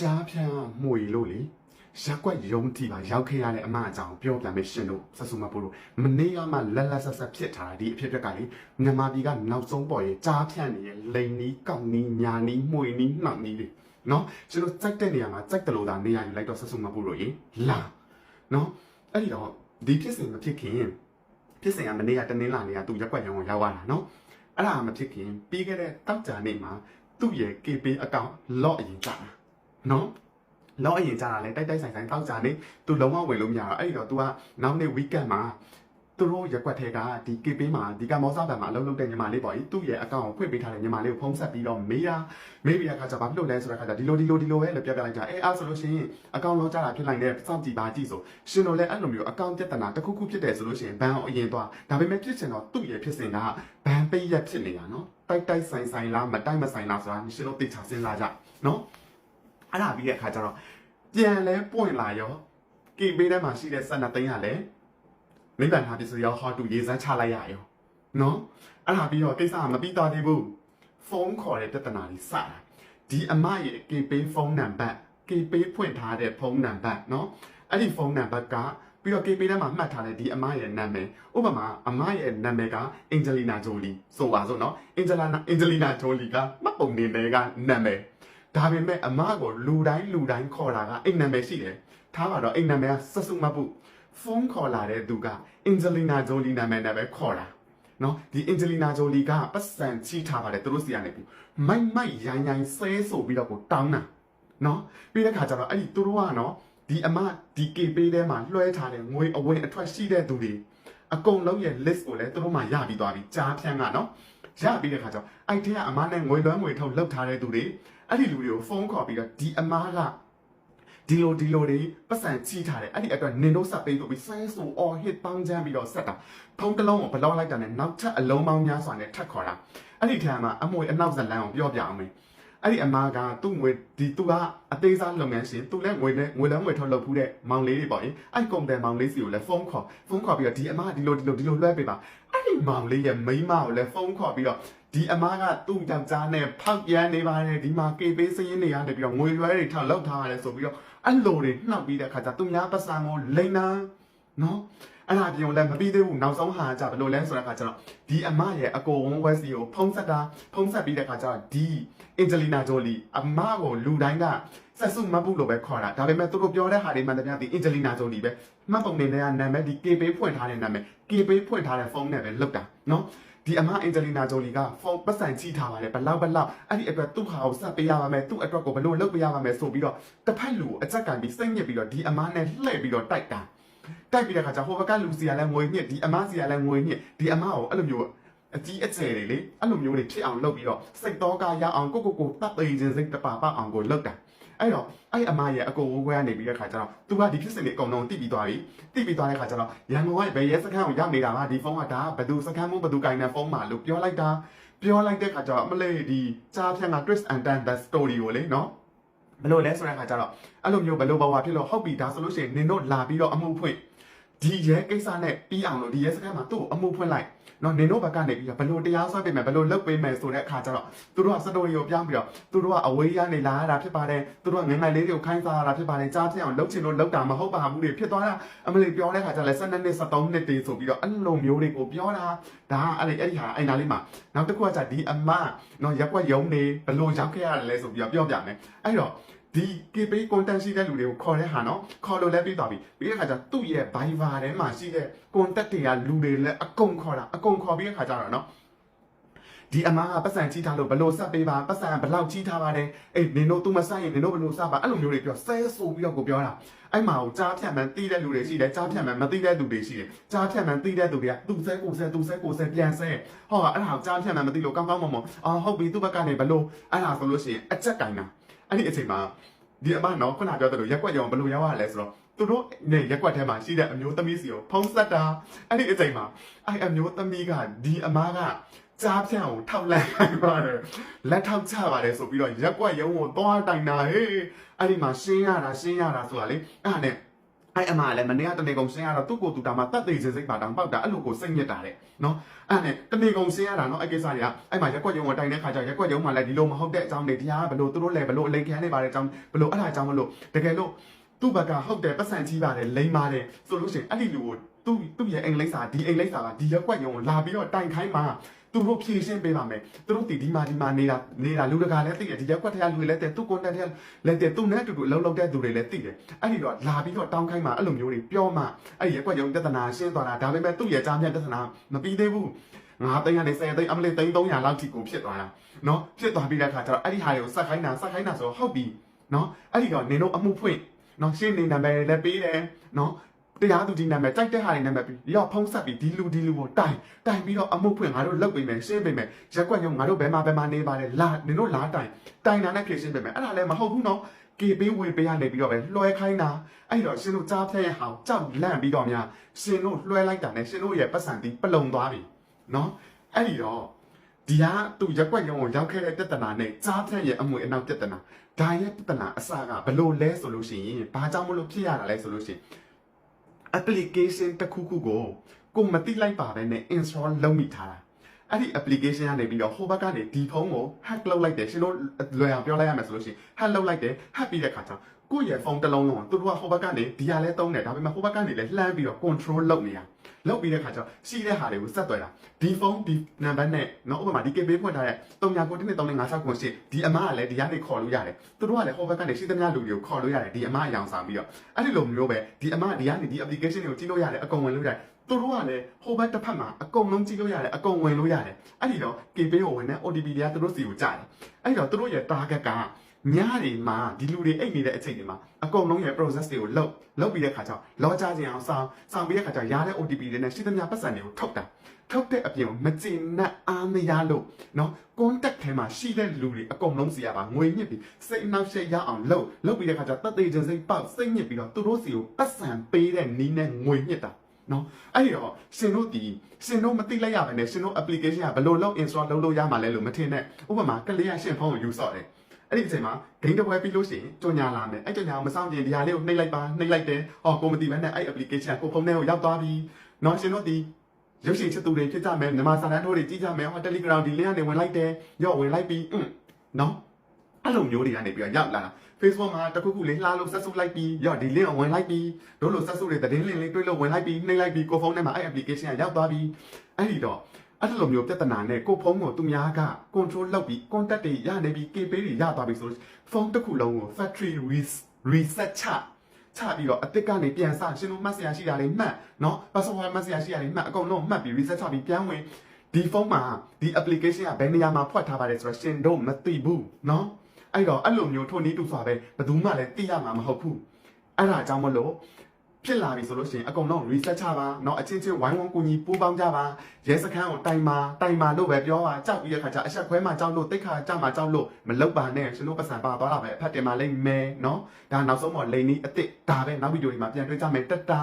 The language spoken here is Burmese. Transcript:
ကြားဖြန်းမှုရီလို့လေရက်ကွက်ယုံတီပါရောက်ခဲ့ရတဲ့အမအကြောင်းပြောပြမယ်ရှင်တို့ဆက်စုမပို့လို့မနေ့ကမှလက်လက်ဆက်ဆက်ဖြစ်ထားတာဒီအဖြစ်အပျက်ကလေမြန်မာပြည်ကနောက်ဆုံးပေါ်ရဲ့ကြားဖြန်းနေရဲ့လိန်နီးကောက်နီးညာနီးမှုရီနီးနှောက်နီးလေနော်ကျွန်တော်စိုက်တဲ့နေရာမှာစိုက်တယ်လို့သာနေရာယူလိုက်တော့ဆက်စုမပို့လို့ရေလာနော်အဲ့ဒီတော့ဒီဖြစ်စဉ်မဖြစ်ခင်ဖြစ်စဉ်ကမနေ့ကတနင်္လာနေ့ကသူရက်ကွက်ရုံကိုရောက်လာတာနော်အဲ့ဒါမဖြစ်ခင်ပြီးခဲ့တဲ့တောက်ကြနေ့မှာသူ့ရဲ့ KP အကောင့်လော့အရင်ကြတာ နော်လော့အရင်ကြတာလေတိုက်တိုက်ဆိုင်ဆိုင်တောက်ကြနေသူလုံးဝဝင်လို့မရတော့အဲ့ဒီတော့ तू ကနောက်နေ့ weekend မှာသူတို့ရက်ကွက်ထဲကဒီ KP မှာဒီကမောစားဘန်မှာအလုပ်လုပ်တဲ့ညီမလေးပေါ့ကြီးသူ့ရဲ့အကောင့်ကိုဖွင့်ပေးထားတဲ့ညီမလေးကိုဖုန်းဆက်ပြီးတော့မေးတာမေးပြီးတဲ့အခါကျဘာဖြစ်လို့လဲဆိုတဲ့အခါကျဒီလိုဒီလိုဒီလိုပဲလို့ပြောပြလိုက်တာအဲအားဆိုလို့ရှိရင်အကောင့်လောကြတာဖြစ်နိုင်တဲ့စောင့်ကြည့်ပါကြည့်ဆိုရှင်တို့လည်းအဲ့လိုမျိုးအကောင့်ပြဿနာတစ်ခုခုဖြစ်တယ်ဆိုလို့ရှိရင်ဘန်အောင်အရင်သွားဒါပေမဲ့ဖြစ်ချင်တော့သူ့ရဲ့ဖြစ်စဉ်ကဘန်ပိတ်ရက်ဖြစ်နေတာနော်တိုက်တိုက်ဆိုင်ဆိုင်လားမတိုက်မဆိုင်လားဆိုတာရှင်တို့သိချစဉ်းစားကြနော် အဲ့ဒါပြီးတဲ့အခါကျတော့ပြန်လဲပွင့်လာရောကေပေးထဲမှာရှိတဲ့12သိန်းကလည်းမိဘထားပစ္စည်းရောဟောတူရေးစမ်းချလိုက်ရရောနော်အဲ့ဒါပြီးတော့ကိစ္စကမပြီးသွားသေးဘူးဖုန်းခေါ်တဲ့ပြဿနာကြီးစတာဒီအမရဲ့ KPay ဖုန်းနံပါတ် KPay ဖွင့်ထားတဲ့ဖုန်းနံပါတ်နော်အဲ့ဒီဖုန်းနံပါတ်ကပြီးတော့ KPay ထဲမှာမှတ်ထားတဲ့ဒီအမရဲ့နာမည်ဥပမာအမရဲ့နာမည်ကအင်ဂျလီနာဂျိုလီဆိုပါစို့နော်အင်ဂျလာနာအင်ဂျလီနာဂျိုလီကမှတ်ပုံနေတယ်ကနာမည် ဒါပေမဲ့အမကိုလူတိုင်းလူတိုင်းခေါ်တာကအိမ်နာမည်ရှိတယ်ထားပါတော့အိမ်နာမည်ကစဆုမပုဖုန်းခေါ်လာတဲ့သူကအင်ဂျလီနာဂျိုလီနာမည်နဲ့ပဲခေါ်တာနော်ဒီအင်ဂျလီနာဂျိုလီကပတ်စံချီထားပါတယ်သူတို့စီကနေပြီးမိုက်မိုက်ရိုင်းရိုင်းဆဲဆိုပြီးတော့ကိုတောင်းတာနော်ပြီးတဲ့ခါကျတော့အဲ့ဒီသူတို့ကနော်ဒီအမဒီ KP ထဲမှာလွှဲထားတဲ့ငွေအဝင်အထွက်ရှိတဲ့သူတွေအကုန်လုံးရဲ့ list ကိုလည်းသူတို့မှရပြီးသွားပြီကြားဖြန်းကနော်ရပြီးတဲ့ခါကျတော့အဲ့ထဲကအမနဲ့ငွေလွှဲငွေထုတ်လောက်ထားတဲ့သူတွေ အဲ့ဒီလူတွေကိုဖုန်းခေါ်ပြီးတော့ဒီအမကဒီလိုဒီလိုတွေပတ်စံချီထားတယ်အဲ့ဒီအတွက်နင်တို့ဆက်ပေးလို့ပြီးဆဲဆိုအော်ဟစ်ပေါင်းချမ်းပြီးတော့ဆက်တာဖုန်းတစ်လုံးကိုဘလောက်လိုက်တာနဲ့နောက်ထပ်အလုံးပေါင်းများစွာနဲ့ထပ်ခေါ်တာအဲ့ဒီထမ်းမှာအမွေအနောက်ဇလန်းကိုပြောပြအောင်မေးအဲ့ဒီအမားကသူ့ငွေဒီသူကအသေးစားလုပ်ငန်းရှင်သူလည်းငွေနဲ့ငွေလည်းငွေထုတ်လုပ်ဖူးတဲ့မောင်လေးတွေပေါ့ရင်အဲ့ကုန်တယ်မောင်လေးစီကိုလည်းဖုန်းခေါ်ဖုန်းခေါ်ပြီးတော့ဒီအမားဒီလိုဒီလိုဒီလိုလွှဲပေးပါအဲ့ဒီမောင်လေးရဲ့မိန်းမကိုလည်းဖုန်းခေါ်ပြီးတော့ဒီအမားကသူ့ယောက်ျားနဲ့ဖောက်ပြန်နေပါတယ်ဒီမှာကေပေးစင်းရင်းတွေကနေပြီးတော့ငွေလွှဲတွေထောက်လောက်ထားရတယ်ဆိုပြီးတော့အဲ့လိုတွေနှောက်ပြီးတဲ့အခါကျသူများပတ်စံကိုလိန်နာနော်အဲ့ဒါပြောလည်းမပြီးသေးဘူးနောက်ဆုံးဟာကြဘယ်လိုလဲဆိုတဲ့အခါကျတော့ဒီအမရဲ့အကိုဝန်းဝဲစီကိုဖုံးဆက်တာဖုံးဆက်ပြီးတဲ့အခါကျတော့ဒီအင်ဂျလီနာဂျိုလီအမကိုလူတိုင်းကဆက်စုမပုလို့ပဲခေါ်တာဒါပေမဲ့သူတို့ပြောတဲ့ဟာတွေမှန်တယ်များဒီအင်ဂျလီနာဂျိုလီပဲမှတ်ပုံနေတဲ့အနာမည်ဒီ KB ဖွင့်ထားတဲ့နာမည် KB ဖွင့်ထားတဲ့ဖုန်းနဲ့ပဲလုပ်တာနော် ဒီအမအင်ဂျလီနာဂျိုလီကဖုန်းပတ်စံချိထားပါတယ်ဘလောက်ဘလောက်အဲ့ဒီအတွက်သူ့ဟာကိုဆက်ပေးရပါမယ်သူ့အတွက်ကိုဘလို့လုပ်ပေးရပါမယ်ဆိုပြီးတော့တစ်ဖက်လူကိုအချက်ကန်ပြီးစိတ်ညစ်ပြီးတော့ဒီအမနဲ့လှည့်ပြီးတော့တိုက်တာတိုက်ပြီးတဲ့ခါကျဟိုဘက်ကလူစီကလည်းငွေညစ်ဒီအမစီကလည်းငွေညစ်ဒီအမကိုအဲ့လိုမျိုးအကြီးအကျယ်တွေလေအဲ့လိုမျိုးတွေဖြစ်အောင်လုပ်ပြီးတော့စိတ်တော့ကရအောင်ကိုကိုကိုတပ်သိခြင်းစိတ်တပါပအောင်ကိုလုပ်တာ အဲ့တော့အဲ့အမရဲ့အကိုဝခွဲကနေပြီးတဲ့ခါကျတော့သူကဒီဖြစ်စဉ်တွေအကုန်လုံးတိပြီးသွားပြီတိပြီးသွားတဲ့ခါကျတော့ရန်ကုန်ကဘယ်ရဲစခန်းကိုရောက်နေတာပါဒီဖုန်းကဒါဘယ်သူစခန်းမို့ဘယ်သူကင်တဲ့ဖုန်းမှာလို့ပြောလိုက်တာပြောလိုက်တဲ့ခါကျတော့အမလေးဒီကြားဖြန့်က twist and turn the story ကိုလေနော်ဘယ်လိုလဲဆိုတဲ့ခါကျတော့အဲ့လိုမျိုးဘယ်လိုဘဝဖြစ်လို့ဟုတ်ပြီဒါဆိုလို့ရှိရင်နင်တို့လာပြီးတော့အမှုဖွင့် ဒီရဲကိစ္စနဲ့ပြီးအောင်လို့ဒီရဲစခန်းမှာသူ့ကိုအမှုဖွင့်လိုက်နော်နင်တို့ဘက်ကနေပြီးတော့ဘယ်လိုတရားစွဲပေးမယ်ဘယ်လိုလုပ်ပေးမယ်ဆိုတဲ့အခါကျတော့သူတို့ကစတိုရီကိုပြောင်းပြီးတော့သူတို့ကအဝေးရနေလာရတာဖြစ်ပါတယ်သူတို့ကငယ်ငယ်လေးတွေကိုခိုင်းစားရတာဖြစ်ပါတယ်ကြားပြအောင်လုပ်ချင်လို့လုပ်တာမဟုတ်ပါဘူးတွေဖြစ်သွားတာအမလေးပြောတဲ့ခါကျလည်း12နှစ်13နှစ်တည်ဆိုပြီးတော့အဲ့လိုမျိုးတွေကိုပြောတာဒါကအဲ့ဒီအဲ့ဒီဟာအဲ့နာလေးမှာနောက်တစ်ခုကじゃဒီအမနော်ရက်ွက်ယုံနေဘယ်လိုရောက်ခဲ့ရတယ်လဲဆိုပြီးတော့ပြောပြမယ်အဲ့တော့ ဒီ KP content ရှိတဲ့လူတွေကိုခေါ်တဲ့ဟာနော်ခေါ်လို့လည်းပြီးသွားပြီပြီးတဲ့ခါကျသူ့ရဲ့ Viber ထဲမှာရှိတဲ့ contact တွေကလူတွေလည်းအကုန်ခေါ်တာအကုန်ခေါ်ပြီးတဲ့ခါကျတော့နော်ဒီအမားကပတ်စံကြီးထားလို့ဘလို့ဆက်ပေးပါပတ်စံဘလောက်ကြီးထားပါတယ်အေးနင်တို့သူမဆက်ရင်နင်တို့ဘလို့ဆက်ပါအဲ့လိုမျိုးတွေပြောဆဲဆိုပြီးတော့ကိုပြောတာအဲ့မှာကိုကြားဖြတ်မှန်တီးတဲ့လူတွေရှိတယ်ကြားဖြတ်မှန်မတီးတဲ့လူတွေရှိတယ်ကြားဖြတ်မှန်တီးတဲ့သူတွေကသူ့ဆဲကိုဆဲသူ့ဆဲကိုဆဲပြန်ဆဲဟောအဲ့ဒါကိုကြားဖြတ်မှန်မတီးလို့ကောင်းကောင်းမွန်မွန်အာဟုတ်ပြီသူ့ဘက်ကနေဘလို့အဲ့ဒါဆိုလို့ရှိရင်အချက်ကင်တာအဲ့ဒီအချိန်မှာ ဒီအမနော်ခုနပြောတဲ့လိုရက်ွက်ရောင်ဘလို့ရောက်ရလဲဆိုတော့သူတို့နဲ့ရက်ွက်ထဲမှာရှိတဲ့အမျိုးသမီးစီကိုဖုံးဆက်တာအဲ့ဒီအချိန်မှာအဲ့အမျိုးသမီးကဒီအမားကကြားဖြန့်ကိုထောက်လိုက်လိုက်ပါတယ်လက်ထောက်ချပါတယ်ဆိုပြီးတော့ရက်ွက်ရုံကိုသွားတိုင်တာဟေးအဲ့ဒီမှာရှင်းရတာရှင်းရတာဆိုတာလေအဲ့ဒါနဲ့ အဲ့အမကလည်းမနေ့ကတနေကုန်ဆင်းရတော့သူ့ကိုယ်သူတာမှတတ်သိခြင်းစိတ်ပါတောင်ပေါက်တာအဲ့လိုကိုစိတ်ညစ်တာတဲ့နော်အဲ့နဲ့တနေကုန်ဆင်းရတာနော်အဲ့ကိစ္စတွေကအဲ့မှာရက်ကွက်ရုံကိုတိုင်တဲ့ခါကျရက်ကွက်ရုံမှာလည်းဒီလိုမဟုတ်တဲ့အကြောင်းတွေတရားကဘလို့သူတို့လည်းဘလို့အလိန်ခံနေပါတဲ့အကြောင်းဘလို့အဲ့ဒါအကြောင်းမလို့တကယ်လို့သူ့ဘက်ကဟုတ်တယ်ပတ်စံကြီးပါတယ်လိမ့်ပါတယ်ဆိုလို့ရှိရင်အဲ့ဒီလူကိုသူ့သူ့ရဲ့အိမ်လိမ့်စာဒီအိမ်လိမ့်စာကဒီရက်ကွက်ရုံကိုလာပြီးတော့တိုင်ခိုင်းမှာ သူတို့ဖြည့်ရှင်းပေးပါမယ်သူတို့ဒီဒီမှာဒီမှာနေတာနေတာလူတကာလည်းသိတယ်ဒီရက်ကွက်ထရလူတွေလည်းတဲ့သူ့ content ထရလည်းတဲ့သူနဲ့အတူတူအလုံးလုံးတဲ့သူတွေလည်းသိတယ်အဲ့ဒီတော့လာပြီးတော့တောင်းခိုင်းမှာအဲ့လိုမျိုးတွေပြောမှအဲ့ဒီရက်ကွက်ရုံပြဿနာရှင်းသွားတာဒါပေမဲ့သူ့ရဲ့ကြားမြတ်ပြဿနာမပြီးသေးဘူးငါသိန်းကနေ10သိန်းအမလေးသိန်း300လောက်ထိကိုဖြစ်သွားတာနော်ဖြစ်သွားပြီးတဲ့အခါကျတော့အဲ့ဒီဟာတွေကိုစက်ခိုင်းတာစက်ခိုင်းတာဆိုတော့ဟုတ်ပြီနော်အဲ့ဒီတော့နင်တို့အမှုဖွင့်နော်ရှင်းနေနံပါတ်လည်းပေးတယ်နော် တရားသူကြီးနာမည်ကြိုက်တဲ့ဟာတွေနာမည်ပြီးရောက်ဖုံးဆက်ပြီးဒီလူဒီလူကိုတိုင်တိုင်ပြီးတော့အမှုဖွင့်ငါတို့လုပ်ပေးမယ်ရှင်းပေးမယ်ရက်ကွက်ညုံငါတို့ဘယ်မှာဘယ်မှာနေပါလဲလာနင်တို့လာတိုင်တိုင်တာနဲ့ဖြည့်ရှင်းပေးမယ်အဲ့ဒါလည်းမဟုတ်ဘူးနော်ကေပေးဝင်ပေးရနေပြီးတော့ပဲလွှဲခိုင်းတာအဲ့တော့ရှင်တို့ကြားဖြတ်ရဟောင်းကြောက်လန့်ပြီးတော့များရှင်တို့လွှဲလိုက်တာနဲ့ရှင်တို့ရဲ့ပတ်စံတီးပလုံသွားပြီနော်အဲ့ဒီတော့ဒီဟာသူရက်ကွက်ရုံကိုရောက်ခဲ့တဲ့ပြဿနာနဲ့ကြားဖြတ်ရဲ့အမွေအနောက်ပြဿနာဒါရဲ့ပြဿနာအစကဘလို့လဲဆိုလို့ရှိရင်ဘာကြောင့်မလို့ဖြစ်ရတာလဲဆိုလို့ရှိရင် application တစ်ခုခုကိုကိုမသိလိုက်ပါပဲနဲ့ install လုပ်မိထားတာအဲ့ဒီ application ကနေပြီးတော့ဟိုဘက်ကနေဒီဖုန်းကို hack လုပ်လိုက်တယ်ရှင်တို့လွယ်အောင်ပြောလိုက်ရမယ်ဆိုလို့ရှိရင် hack လုပ်လိုက်တယ် hack ပြီးတဲ့ခါကျတော့ကိုယ့်ရဲ့ဖုန်းတစ်လုံးလုံးကသူတို့ကဟိုဘက်ကနေဒီဟာလဲသုံးတယ်ဒါပေမဲ့ဟိုဘက်ကနေလည်းလှမ်းပြီးတော့ control လုပ်နေတာ လုပ်ပြီးတဲ့ခါကျတော့ရှိတဲ့ဟာတွေကိုဆက်သွယ်တာဒီဖုန်းဒီနံပါတ်နဲ့နော်ဥပမာဒီ KB ဖွင့်ထားတဲ့399356ကိုရှိဒီအမကလည်းဒီကနေခေါ်လို့ရတယ်သူတို့ကလည်းဟိုဘက်ကနေရှိသမျှလူတွေကိုခေါ်လို့ရတယ်ဒီအမအယောင်ဆောင်ပြီးတော့အဲ့ဒီလိုမျိုးပဲဒီအမဒီကနေဒီ application တွေကိုကြည့်လို့ရတယ်အကုန်ဝင်လို့ရတယ်သူတို့ကလည်းဟိုဘက်တစ်ဖက်မှာအကုန်လုံးကြည့်လို့ရတယ်အကုန်ဝင်လို့ရတယ်အဲ့ဒီတော့ KB ကိုဝင်တဲ့ OTP တွေကသူတို့စီကိုကြားတယ်အဲ့ဒီတော့သူတို့ရဲ့ target က ညတွေမှာဒီလူတွေအိတ်နေတဲ့အချိန်တွေမှာအကုန်လုံးရဲ့ process တွေကိုလုပ်လုပ်ပြီးတဲ့ခါကျတော့လောကြခြင်းအောင်ဆောင်ဆောင်ပြီးတဲ့ခါကျတော့ရတဲ့ OTP တွေနဲ့ရှိသမျှပတ်စံတွေကိုထုတ်တာထုတ်တဲ့အပြင်မကျင်နဲ့အားမရလို့เนาะ contact ထဲမှာရှိတဲ့လူတွေအကုန်လုံးစီရပါငွေညစ်ပြီးစိတ်အနှောက်အယှက်ရအောင်လုပ်လုပ်ပြီးတဲ့ခါကျတော့တသေးချင်းစိတ်ပေါက်စိတ်ညစ်ပြီးတော့သူတို့စီကိုပတ်စံပေးတဲ့နီးနဲ့ငွေညစ်တာနော်အဲ့ဒီတော့ရှင်တို့ဒီရှင်တို့မသိလိုက်ရပါနဲ့ရှင်တို့ application ကဘယ်လိုလုပ် install လုပ်လို့ရမှာလဲလို့မထင်နဲ့ဥပမာကလေးကရှင်ဖုန်းကိုယူဆော့တယ် အဲ့ဒီအချိန်မှာဂိမ်းတစ်ပွဲပြီးလို့ရှိရင်ကြော်ညာလာမယ်အဲ့ကြော်ညာကိုမဆောင်ကျင်ဒီဟာလေးကိုနှိပ်လိုက်ပါနှိပ်လိုက်တယ်ဟောကိုမသိဘဲနဲ့အဲ့ application ကကိုဖုန်းထဲကိုရောက်သွားပြီနော်ရှင်တို့ဒီရုပ်ရှင်ချစ်သူတွေဖြစ်ကြမယ်မြန်မာစာတန်းထိုးတွေကြည့်ကြမယ်ဟော Telegram ဒီ link ကနေဝင်လိုက်တယ်ရော့ဝင်လိုက်ပြီးอืมနော်အဲ့လိုမျိုးတွေကနေပြီးတော့ရောက်လာတာ Facebook မှာတခုခုလေးလှလို့ဆက်စုပ်လိုက်ပြီးရော့ဒီ link ကိုဝင်လိုက်ပြီးတို့လိုဆက်စုပ်တွေသတင်း link လေးတွေ့လို့ဝင်လိုက်ပြီးနှိပ်လိုက်ပြီးကိုဖုန်းထဲမှာအဲ့ application ကရောက်သွားပြီးအဲ့ဒီတော့ အဲ့လိုမျိုးပြဿနာနဲ့ကိုဖုန်းကိုသူများက control လုပ်ပြီး contact တွေရနေပြီး KPay တွေရသွားပြီဆိုလို့ဖုန်းတစ်ခုလုံးကို factory reset ချချပြီးတော့အစ်စ်ကနေပြန်စရှင်တို့မှတ်စရာရှိတာတွေမှတ်နော် password မှတ်စရာရှိတာတွေမှတ်အကုန်လုံးမှတ်ပြီး reset ချပြီးပြန်ဝင်ဒီဖုန်းမှာဒီ application ကဘယ်နေရာမှာဖွက်ထားပါတယ်ဆိုတော့ရှင်တို့မသိဘူးနော်အဲ့တော့အဲ့လိုမျိုးထိုနည်းတူစွာပဲဘယ်သူမှလည်းသိရမှာမဟုတ်ဘူးအဲ့ဒါအကြောင်းမလို့ ဖြစ်လာပြီဆိုလို့ရှိရင်အကုန်လုံး research ချပါเนาะအချင်းချင်းဝိုင်းဝန်းကူညီပူးပေါင်းကြပါရဲစခန်းကိုတိုင်ပါတိုင်ပါလို့ပဲပြောပါကြောက်ပြီးတဲ့ခါကျအဆက်ခွဲမှကြောက်လို့တိတ်ခါကြောက်မှကြောက်လို့မလောက်ပါနဲ့ရှင်တို့ပတ်စံပါသွားတာပဲအဖတ်တင်ပါလိမ့်မယ်เนาะဒါနောက်ဆုံးတော့လိန်နီးအစ်စ်ဒါပဲနောက်ဗီဒီယိုတွေမှာပြန်တွေ့ကြမယ်တက်တာ